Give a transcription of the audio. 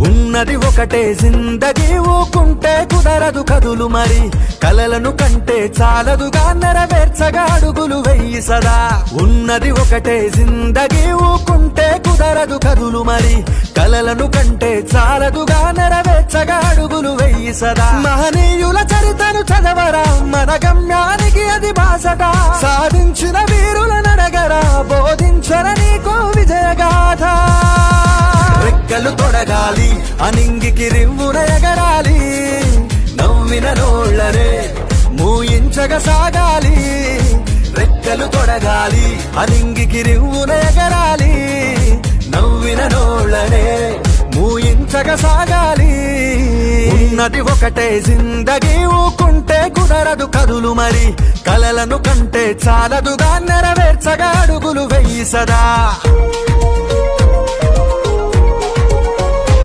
ఉన్నది ఒకటే జిందగీ ఊకుంటే కుదరదు కదులు మరి. కలలను కంటే చాలదుగా నెరవేర్చగా అడుగులు వెయ్యి సదా. ఉన్నది ఒకటే జిందగీ ఊకుంటే కుదరదు కదులు మరి. కలలను కంటే చాలదుగా నెరవేర్చగా అడుగులు వెయ్యి సదా. మహనీయుల చరితను చదవరా మన గమ్యానికి అది భాషగా సాధించిన తొడగాలి అనింగికి రివ్వున ఎగరాలి నవ్విన నోళ్ళనే మూయించగ సాగాలి రెక్కలు తొడగాలి అనింగికి రివ్వున ఎగరాలి నవ్విన నోళ్ళనే మూయించగ సాగాలి. ఉన్నది ఒకటే జిందగీ ఊకుంటే కుదరదు కదులు మరి కలలను కంటే చాలదుగా నెరవేర్చగా అడుగులు వెయ్యి సదా.